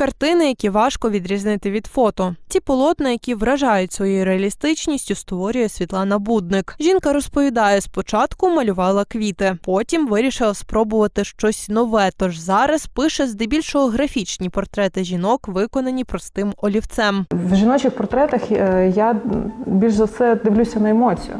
Картини, які важко відрізнити від фото. Ці полотна, які вражають своєю реалістичністю, створює Світлана Будник. Жінка розповідає, спочатку малювала квіти, потім вирішила спробувати щось нове. Тож зараз пише здебільшого графічні портрети жінок, виконані простим олівцем. В жіночих портретах е, я більш за все дивлюся на емоцію.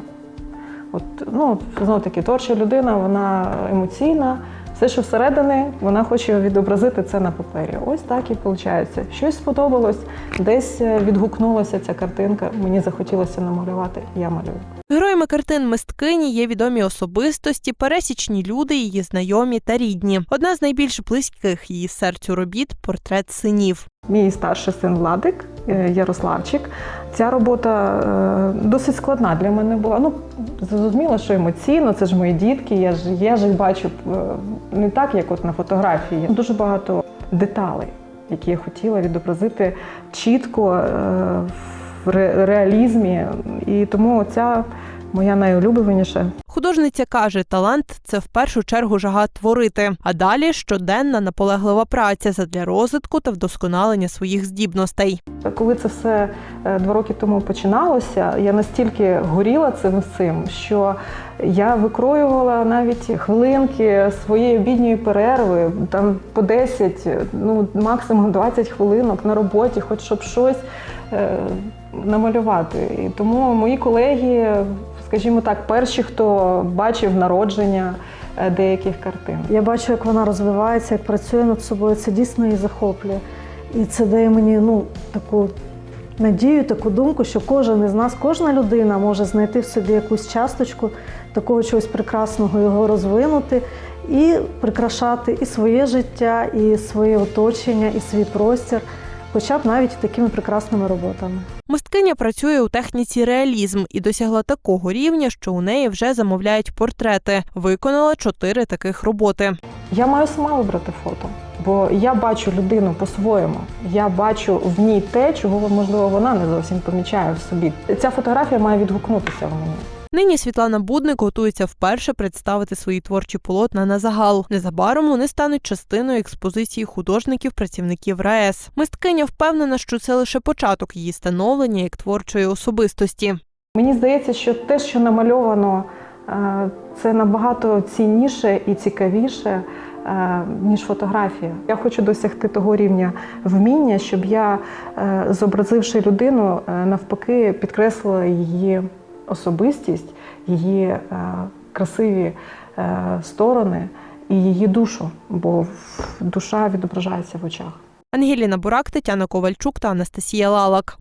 От, ну, знову таки, творча людина, вона емоційна. Все, що всередині, вона хоче відобразити це на папері. Ось так і виходить. Щось сподобалось, десь е, відгукнулася ця картинка. Мені захотілося намалювати, я малюю. Героями картин мисткині є відомі особистості, пересічні люди, її знайомі та рідні. Одна з найбільш близьких її серцю робіт портрет синів. Мій старший син Владик Ярославчик. Ця робота е, досить складна для мене була. Ну, зрозуміло, що емоційно, це ж мої дітки. Я ж я ж їх бачу е, не так, як от на фотографії. Дуже багато деталей, які я хотіла відобразити чітко е, в реалізмі. І тому ця моя найулюбленіша. Художниця каже, талант це в першу чергу жага творити, а далі щоденна наполеглива праця задля розвитку та вдосконалення своїх здібностей. Коли це все е, два роки тому починалося, я настільки горіла цим всім, що я викроювала навіть хвилинки своєї обідньої перерви, там по 10, ну максимум 20 хвилинок на роботі, хоч щоб щось е, намалювати. І тому мої колеги, скажімо так, перші, хто бачив народження е, деяких картин. Я бачу, як вона розвивається, як працює над собою. Це дійсно її захоплює. І це дає мені ну, таку надію, таку думку, що кожен із нас, кожна людина може знайти в собі якусь часточку такого чогось прекрасного, його розвинути і прикрашати і своє життя, і своє оточення, і свій простір, хоча б навіть такими прекрасними роботами. Мисткиня працює у техніці реалізм і досягла такого рівня, що у неї вже замовляють портрети. Виконала чотири таких роботи. Я маю сама вибрати фото, бо я бачу людину по-своєму. Я бачу в ній те, чого можливо вона не зовсім помічає в собі. Ця фотографія має відгукнутися в мені. Нині Світлана Будник готується вперше представити свої творчі полотна на загал. Незабаром вони стануть частиною експозиції художників, працівників РаЕС. Мисткиня впевнена, що це лише початок її становлення як творчої особистості. Мені здається, що те, що намальовано, е, це набагато цінніше і цікавіше. е, Ніж фотографія. Я хочу досягти того рівня вміння, щоб я, е, зобразивши людину, навпаки, підкреслила її особистість, її е, красиві е, сторони і її душу, бо душа відображається в очах. Ангеліна Бурак, Тетяна Ковальчук та Анастасія Лалак.